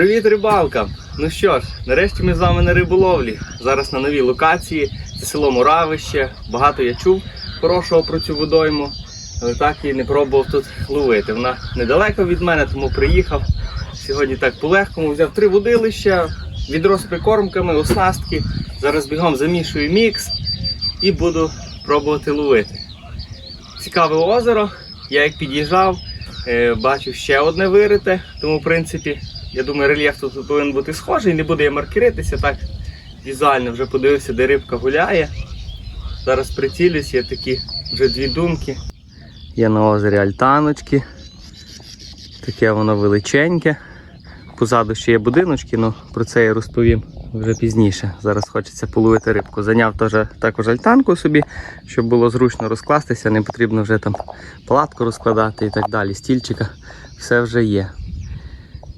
Привіт, рибалка! Ну що ж, нарешті ми з вами на риболовлі. Зараз на новій локації. Це село Муравище. Багато я чув хорошого про цю водойму, але так і не пробував тут ловити. Вона недалеко від мене, тому приїхав. Сьогодні так по-легкому взяв три водилища, відро з прикормками, оснастки. Зараз бігом замішую мікс і буду пробувати ловити. Цікаве озеро. Я як під'їжджав, е, бачив ще одне вирите, тому в принципі, я думаю, рельєф тут повинен бути схожий, не буде я маркеритися, так візуально вже подивився, де рибка гуляє. Зараз прицілюсь, є такі вже дві думки. Є на озері альтаночки. Таке воно величеньке. Позаду ще є будиночки, але про це я розповім вже пізніше. Зараз хочеться половити рибку. Зайняв теж також альтанку собі, щоб було зручно розкластися, не потрібно вже там палатку розкладати і так далі. Стільчика, все вже є.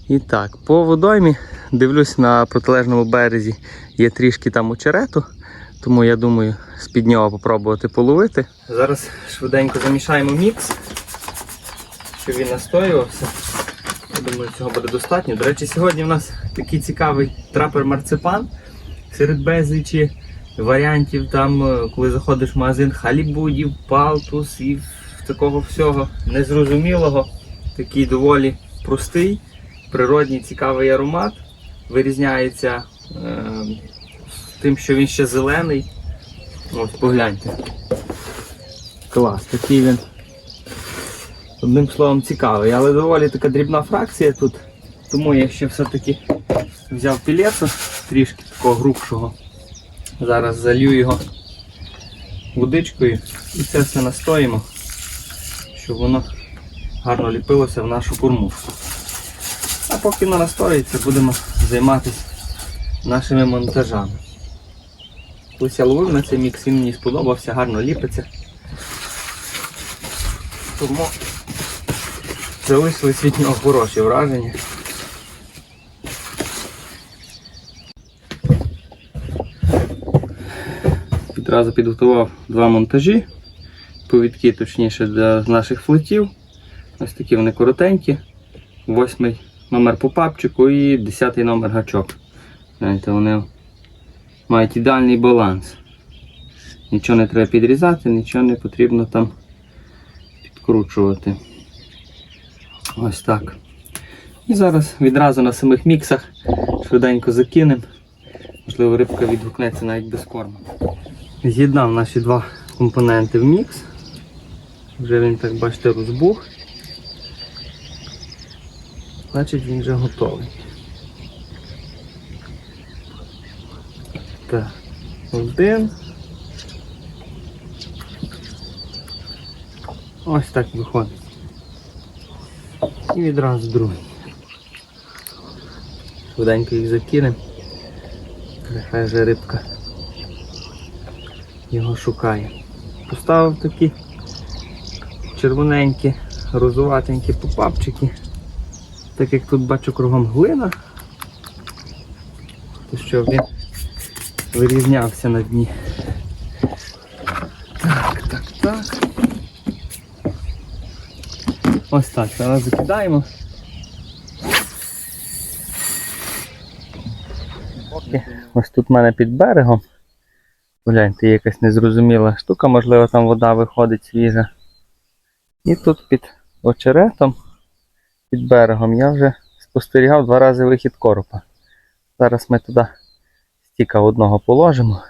І так, по водоймі дивлюсь на протилежному березі є трішки там очерету, тому я думаю з-під нього попробувати половити. Зараз швиденько замішаємо мікс, щоб він настоювався. Я думаю, цього буде достатньо. До речі, сьогодні в нас такий цікавий трапер марципан серед безлічі варіантів. Там, е, коли заходиш в магазин халібудів, палтус і такого всього незрозумілого. Такий доволі простий, природній, цікавий аромат. Вирізняється е, тим, що він ще зелений. Ось, погляньте. Клас, такий він. Одним словом цікавий, але доволі така дрібна фракція тут. Тому я ще все-таки взяв пілецу трішки такого грубшого. Зараз залью його водичкою і це все настоїмо, щоб воно гарно ліпилося в нашу кормушку. Поки воно настоїться, будемо займатися нашими монтажами. Ось я ловив на цей мікс, він мені сподобався, гарно ліпиться. Тому залишились від нього хороші враження. Відразу підготував два монтажі, повідки точніше для наших флотів. Ось такі вони коротенькі. Восьмий номер по папчику і десятий номер гачок. Знаєте, вони мають ідеальний баланс. Нічого не треба підрізати, нічого не потрібно там підкручувати. Ось так. І зараз відразу на самих міксах швиденько закинемо. Можливо, рибка відгукнеться навіть без корму. З'єднав наші два компоненти в мікс. Вже він, так бачите, розбух. Значить він вже готовий. Так, один. Ось так виходить. І відразу другий. Швиденько їх закинемо. Нехай вже рибка його шукає. Поставив такі червоненькі, розуватенькі попапчики. Так як тут бачу кругом глина, то що він вирізнявся на дні. Так, так, так. Ось так, зараз закидаємо. Ось тут в мене під берегом. Гляньте, є якась незрозуміла штука, можливо, там вода виходить свіжа. І тут під очеретом, під берегом, я вже спостерігав два рази вихід коропа. Зараз ми туди стіка одного положимо.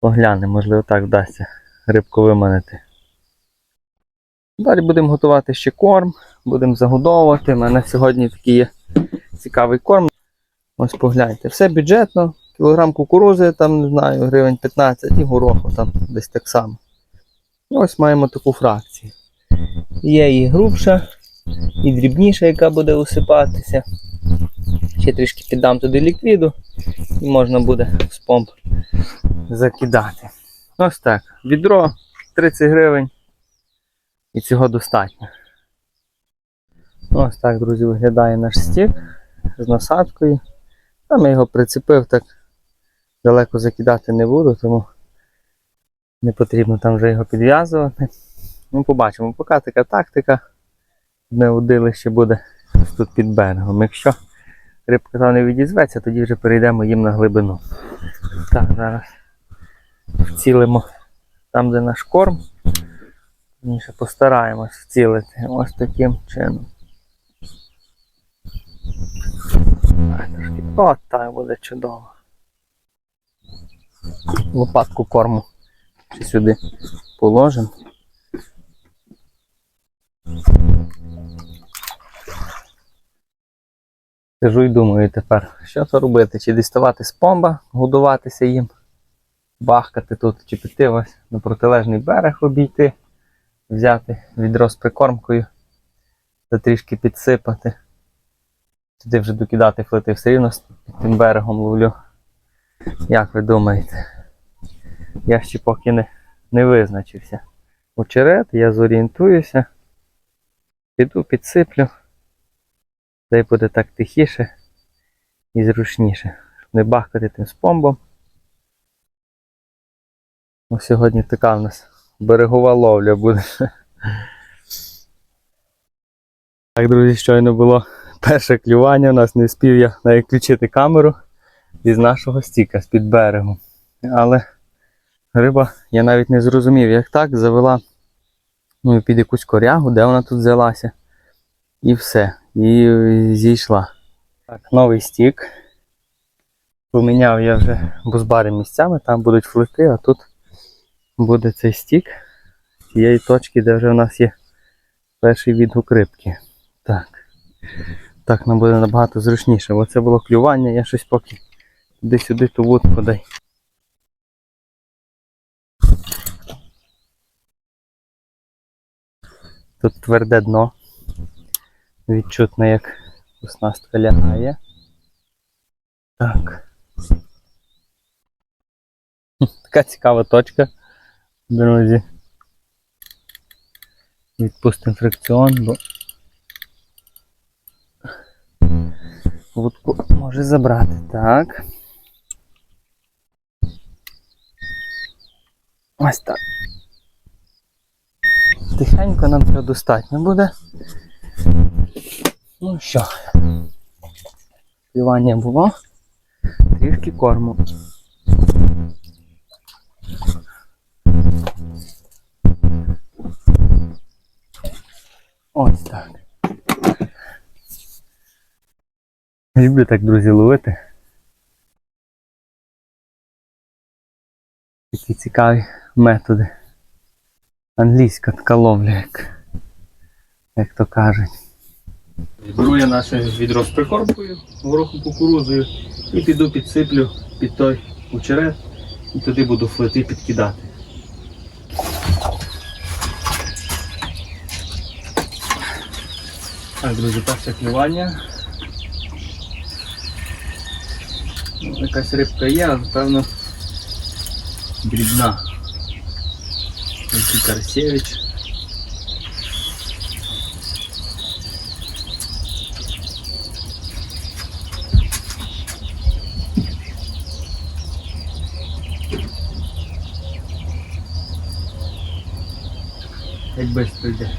Поглянемо, можливо, так вдасться рибку виманити. Далі будемо готувати ще корм, будемо загодовувати. У мене сьогодні такий є цікавий корм. Ось погляньте, все бюджетно, кілограм кукурузи, там, не знаю, гривень 15 і гороху там десь так само. Ось маємо таку фракцію. Є і грубша, і дрібніша, яка буде усипатися. Ще трішки піддам туди ліквіду і можна буде з помп закидати. Ось так. Відро 30 гривень. І цього достатньо. Ось так, друзі, виглядає наш стік з насадкою. Там я його прицепив, так далеко закидати не буду, тому не потрібно там вже його підв'язувати. Ну, побачимо, поки така тактика. Одне удилище буде тут під берегом. Якщо рибка там не відізветься, тоді вже перейдемо їм на глибину. Так, зараз вцілимо там, де наш корм. Ніше постараємось вцілити ось таким чином. От так буде чудово. Лопатку корму сюди положимо. Сижу і думаю тепер, що то робити? Чи діставати з помба, годуватися їм, бахкати тут, чи піти ось на протилежний берег обійти, взяти відро з прикормкою та трішки підсипати. Туди вже докидати флити все рівно під тим берегом ловлю. Як ви думаєте? Я ще поки не, не визначився. Очерет, я зорієнтуюся, піду підсиплю. Й буде так тихіше і зручніше, щоб не бахкати тим спомбом. Ось сьогодні така в нас берегова ловля буде. Так, друзі, щойно було перше клювання. У нас не спів я навіть включити камеру із нашого стіка з-під берегу. Але риба, я навіть не зрозумів, як так завела ну, під якусь корягу, де вона тут взялася. І все. І зійшла. Так, новий стік. Поміняв я вже бузбари місцями, там будуть флити, а тут буде цей стік з тієї точки, де вже в нас є перший відгук рибки. Так. Так нам буде набагато зручніше. Бо це було клювання, я щось поки туди-сюди ту вудку дай. Тут тверде дно. Відчутно, як оснастка лягає. Так. Така цікава точка, друзі. Відпустимо фрикціон, бо вудку може забрати. Так. Ось так. Тихенько нам цього достатньо буде. Ну що, плювання було, трішки корму. Ось так. Люблю так, друзі, ловити. Такі цікаві методи. Англійська така ловля, як, як то кажуть. Беру я наше відро з прикормкою, горохом кукурузою і піду підсиплю під той очерет і туди буду флети підкидати. Так, друзі, перше клювання. Якась рибка є, але певно дрібна. Такий Карсевич. Як швидко йде.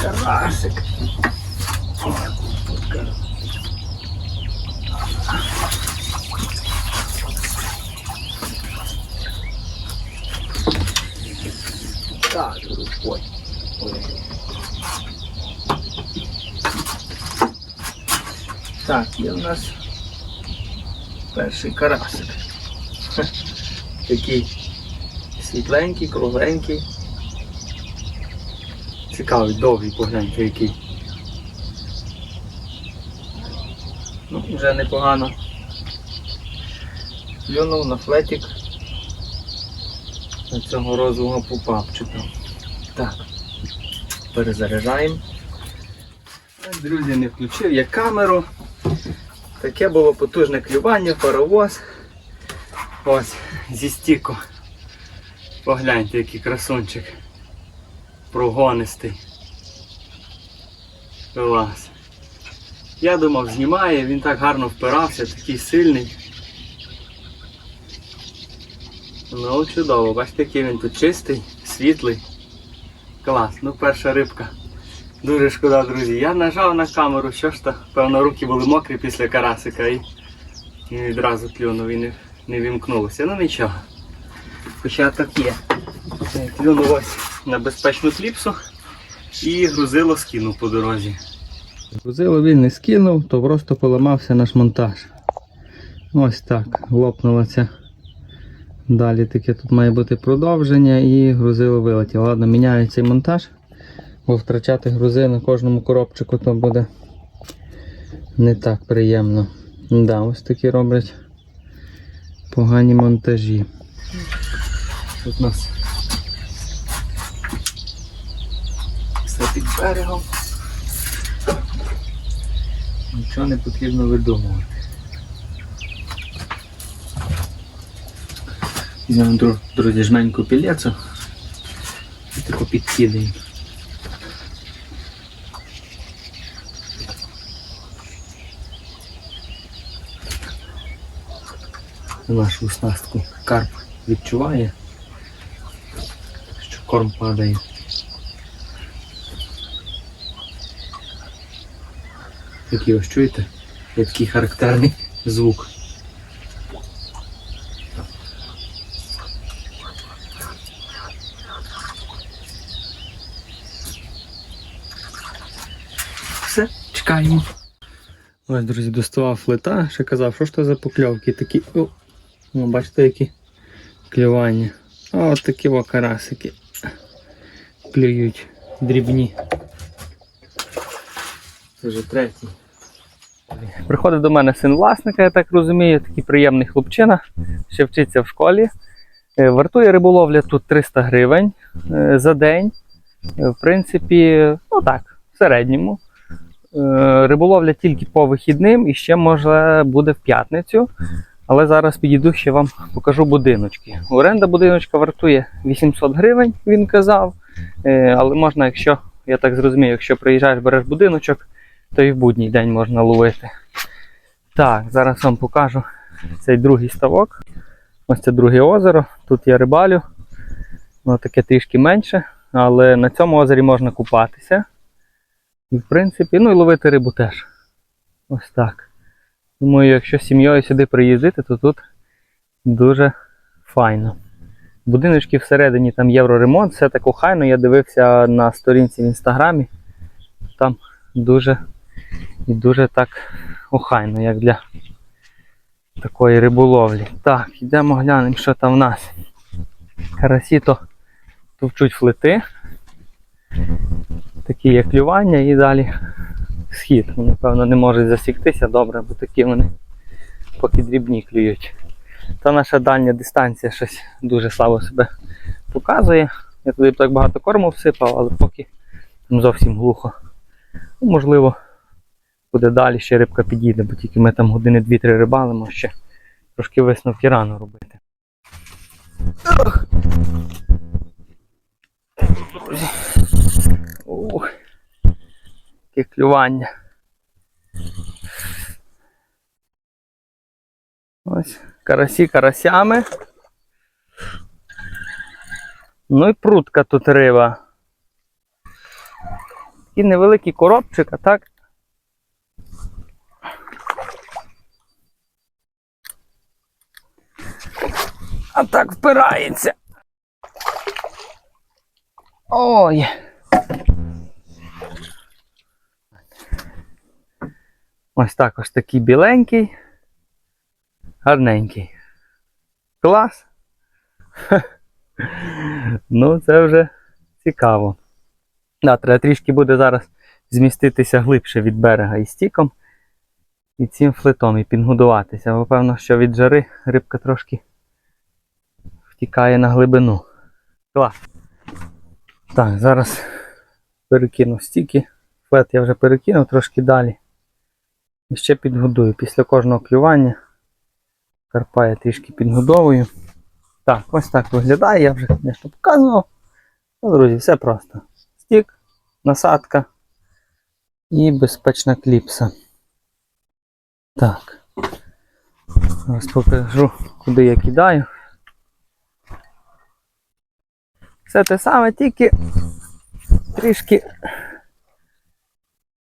Карасик. Так, ой. Ой. Є у нас перший карасик. Такий світленький, кругленький. Цікавий, довгий, погляньте який. Ну, вже непогано. Плюнув на флетик на цього розового пупапчика. Так, перезаряджаємо. Друзі, не включив я камеру. Таке було потужне клювання, паровоз. Ось, зі стіку. Погляньте, який красунчик. Прогонистий. Клас. Я думав, знімає, він так гарно впирався, такий сильний. Ну, чудово, бачите, який він тут чистий, світлий. Клас. Ну, перша рибка Дуже шкода, друзі. Я нажав на камеру, що ж то, певно, руки були мокрі після карасика і, і відразу клюнув і не, не вімкнулося. Ну нічого. Хоча так є. Е, Клюнув ось на безпечну кліпсу і грузило скинув по дорозі. Грузило він не скинув, то просто поламався наш монтаж. Ось так, лопнула ця. Далі таке тут має бути продовження і грузило вилетіло. Ладно, міняю цей монтаж, бо втрачати грузи на кожному коробчику то буде не так приємно. Да, ось такі роблять погані монтажі. Тут у нас все під берегом. Нічого не потрібно видумувати. Візьмемо друзі жменьку пілецу і таку підкидаємо. Нашу оснастку карп відчуває, що корм падає. Такий ось чуєте? Є такий характерний звук. Все, чекаємо. Ось, друзі, доставав флета, ще казав, що ж то за покльовки такі. О, ну, бачите, які клювання. От такі о карасики клюють дрібні. Це вже третій. Приходить до мене син власника, я так розумію, такий приємний хлопчина, ще вчиться в школі. Е, Вартує риболовля тут 300 гривень е, за день. Е, В принципі, ну так, в середньому. Риболовля тільки по вихідним і ще може буде в п'ятницю. Але зараз підійду ще вам покажу будиночки. Оренда будиночка вартує 800 гривень, він казав. Е, Але можна, якщо, я так зрозумів, якщо приїжджаєш, береш будиночок, то і в будній день можна ловити. Так, зараз вам покажу цей другий ставок. Ось це друге озеро. Тут я рибалю. Воно таке трішки менше, але на цьому озері можна купатися. І в принципі, ну і ловити рибу теж. Ось так. Думаю, якщо з сім'єю сюди приїздити, то тут дуже файно. Будиночки всередині там євроремонт, все так охайно. Я дивився на сторінці в інстаграмі. Там дуже і дуже так охайно, як для такої риболовлі. Так, йдемо глянемо, що там в нас. Карасі то товчуть флети. Такі є клювання і далі схід. Вони, певно, не можуть засіктися добре, бо такі вони поки дрібні клюють. Та наша дальня дистанція щось дуже слабо себе показує. Я туди б так багато корму всипав, але поки там зовсім глухо. Ну, можливо, буде далі, ще рибка підійде, бо тільки ми там години 2-3 рибалимо, ще трошки висновки рано робити. Ох. Яке клювання. Ось карасі карасями. Ну і прутка тут риба. Такий невеликий коробчик, а так. А так впирається. Ой. Ось також такий біленький, гарненький. Клас. Ну, це вже цікаво. Да, треба трішки буде зараз зміститися глибше від берега і стіком, і цим флетом, і підгодуватися. Бо певно, що від жари рибка трошки втікає на глибину. Клас. Так, зараз перекину стіки. Флет я вже перекинув трошки далі. І ще підгодую. Після кожного клювання карпа я трішки підгодовую. Так, ось так виглядає, я вже, звісно, показував. Ну, друзі, все просто. Стік, насадка і безпечна кліпса. Так. Зараз покажу, куди я кидаю. Все те саме, тільки трішки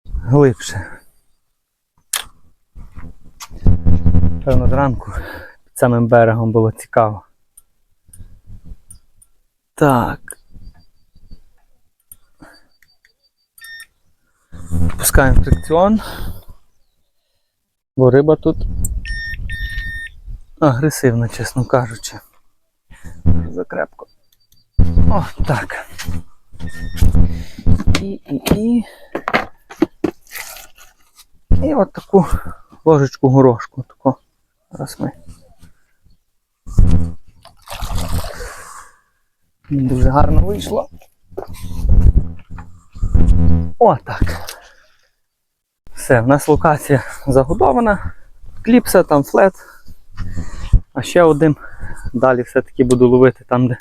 глибше. Певно, зранку під самим берегом було цікаво. Так. Пускаємо фрикціон. Бо риба тут агресивна, чесно кажучи. Закрепко. О, так. І, і, і. І от таку ложечку горошку. Таку. Зараз ми. Дуже гарно вийшло. О, так. Все, в нас локація загодована. Кліпса, там флет. А ще один. Далі все-таки буду ловити там, де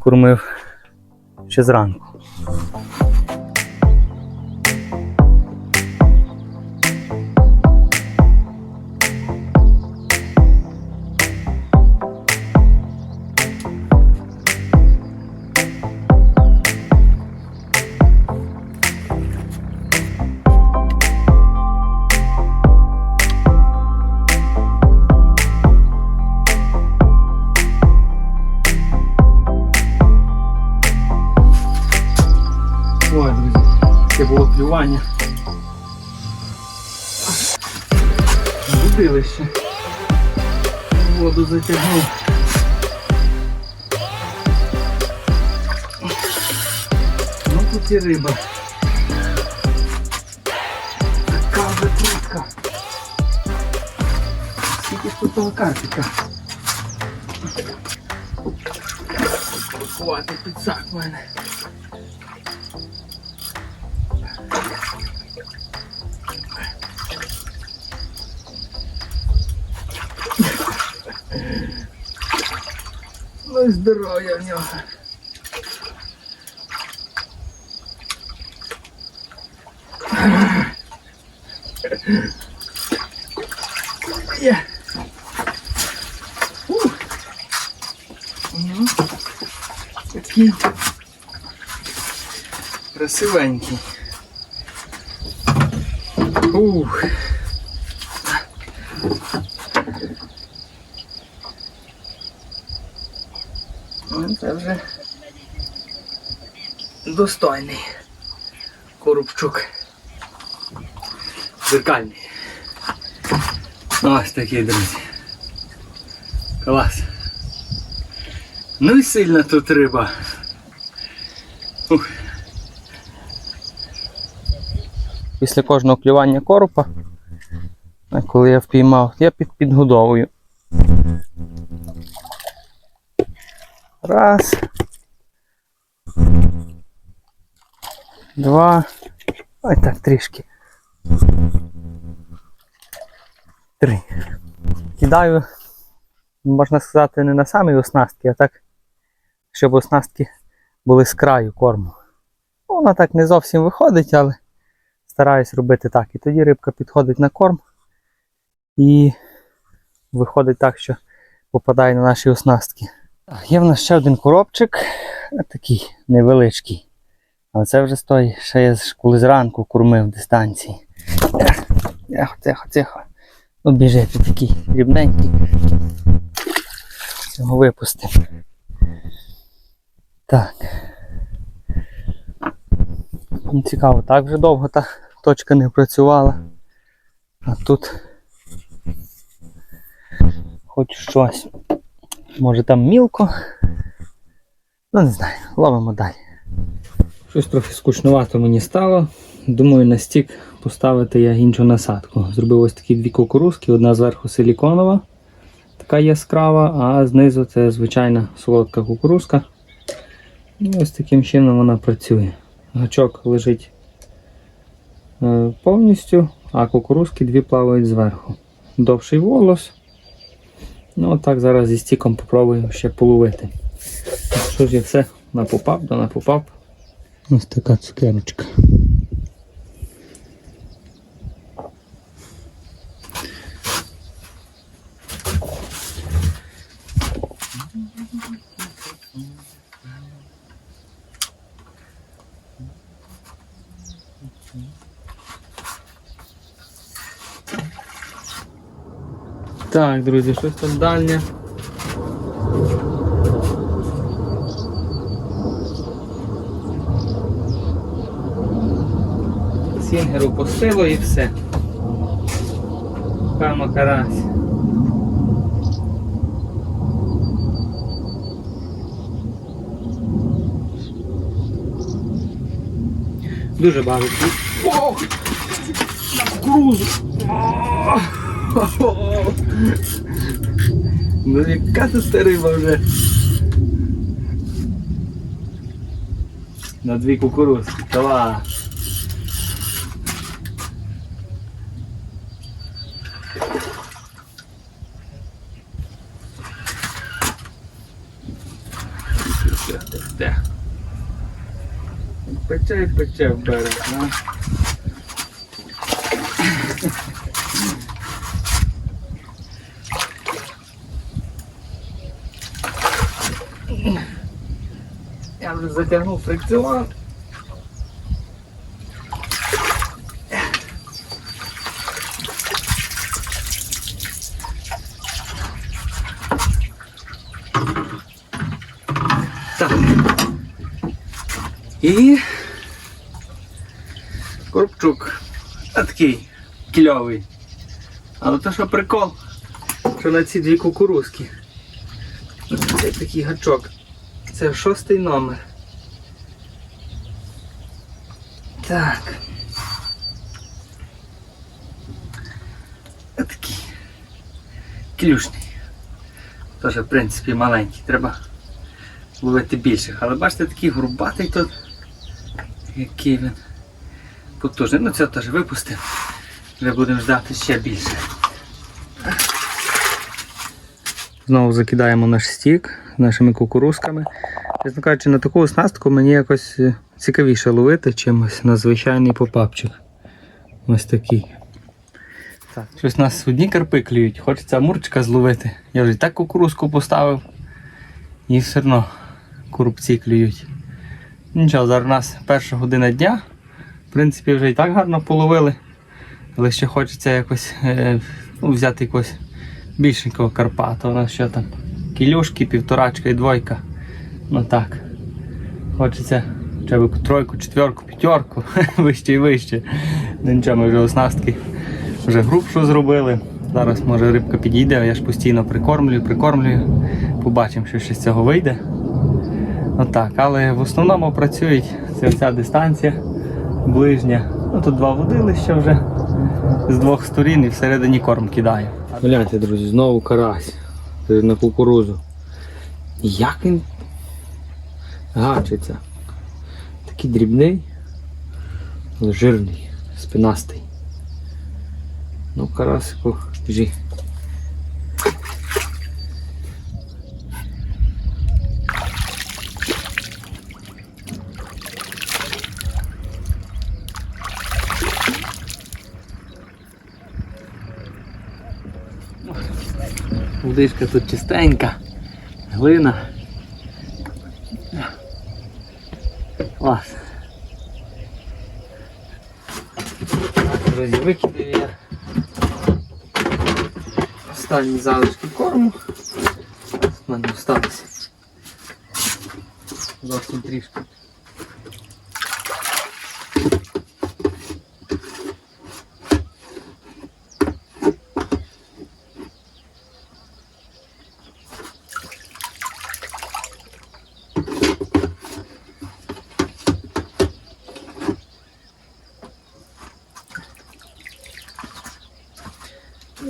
кормив ще зранку. Ой, друзі, таке було плювання. Будилище. Воду затягнув. Ну тут і риба. Така вже крутка. Скільки ж тут того карпіка? Хватить підсак мене. Ну здоров'я в нього. Є. Такий красивенький. Ух. Ну, Це вже достойний коробчук. Зеркальний. Ось такий, друзі. Клас. Ну і сильна тут риба. Ух. Після кожного клювання коропа, коли я впіймав, я під підгодовую. Раз. Два. Ой так трішки. Три. Кидаю, можна сказати, не на самі оснастки, а так, щоб оснастки були з краю корму. Ну, Вона так не зовсім виходить, але стараюсь робити так. І тоді рибка підходить на корм і виходить так, що попадає на наші оснастки. Є в нас ще один коробчик, такий невеличкий. Але це вже з той, ще я коли зранку кормив дистанції. Тихо, тихо, тихо. Ну біжи, ти такий дрібненький. Цього випустимо. Так. Ну, Цікаво, так вже довго та точка не працювала. А тут хоч щось. Може там мілко. Ну не знаю, ловимо далі. Щось трохи скучновато мені стало. Думаю, на стік поставити я іншу насадку. Зробив ось такі дві кукурузки, одна зверху силіконова, така яскрава, а знизу це звичайна солодка кукурузка. І ось таким чином вона працює. Гачок лежить е, повністю, а кукурузки дві плавають зверху. Довший волос. Ну, отак зараз зі стіком попробую ще половити. Що ж я все напопав, да напопав. Ось така цукерочка. Так, друзі, щось там дальнє. Сінгеру пустило і все. Певно карась. Дуже багато. Ох! На кукурузу! Ох! Ну яка тут та риба вже? На дві кукурузки. Клас! Де? Пече і пече в берег, на. Я вже затягнув фрикціон. Так. І Коробчук. А такий кільовий. Але то що прикол, що на ці дві кукурузки. Це такий гачок. Це шостий номер. Так. Такий. Клюшний. Теж, в принципі, маленький. Треба ловити більших. Але бачите, такий грубатий тут. Який він потужний. Ну це теж випустив. Вже будемо ждати ще більше. Знову закидаємо наш стік з нашими кукурузками. Чесно кажучи, на таку оснастку мені якось е, цікавіше ловити, чимось на звичайний попапчик. Ось такий. Так, щось нас одні карпи клюють, хочеться амурчика зловити. Я вже так кукурузку поставив. І все одно курубці клюють. Нічого, зараз у нас перша година дня. В принципі, вже і так гарно половили. Але ще хочеться якось е, ну, взяти якогось більшенького карпа. То у нас що там? Кілюшки, півторачка і двойка. Ну так. Хочеться хоча б тройку, четверку, п'ятерку, вище і вище. Ну нічого, ми вже оснастки вже грубшу зробили. Зараз може рибка підійде, я ж постійно прикормлюю, прикормлюю. Побачимо, що ще з цього вийде. Отак, але в основному працюють це ця дистанція ближня. Ну тут два водилища вже з двох сторін і всередині корм кидаю. Гляньте, друзі, знову карась на кукурузу. Як він гачиться. Такий дрібний, але жирний, спинастий. Ну, карасику жі. Водичка тут чистенька, глина. Клас. Друзі, викидаю я останні залишки корму. У мене осталося. Зовсім трішки.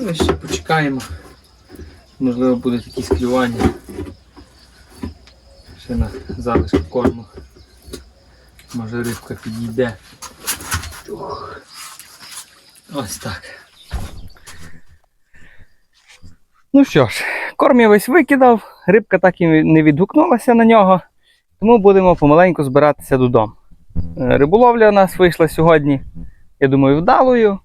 Ну, ще. Можливо, будуть якісь клювання. Ще на залишку корму. Може рибка підійде. Ух. Ось так. Ну що ж, корм я весь викидав, рибка так і не відгукнулася на нього, тому будемо помаленьку збиратися додому. Е, Риболовля у нас вийшла сьогодні, я думаю, вдалою.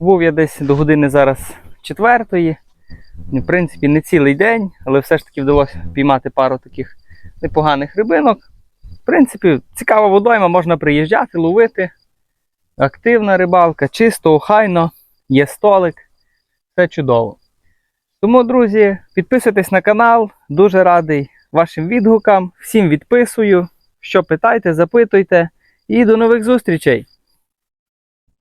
Був я десь до години зараз четвертої. В принципі, не цілий день, але все ж таки вдалося піймати пару таких непоганих рибинок. В принципі, цікава водойма, можна приїжджати, ловити. Активна рибалка, чисто, охайно, є столик. Все чудово. Тому, друзі, підписуйтесь на канал, дуже радий вашим відгукам. Всім відписую. Що питайте, запитуйте. І до нових зустрічей!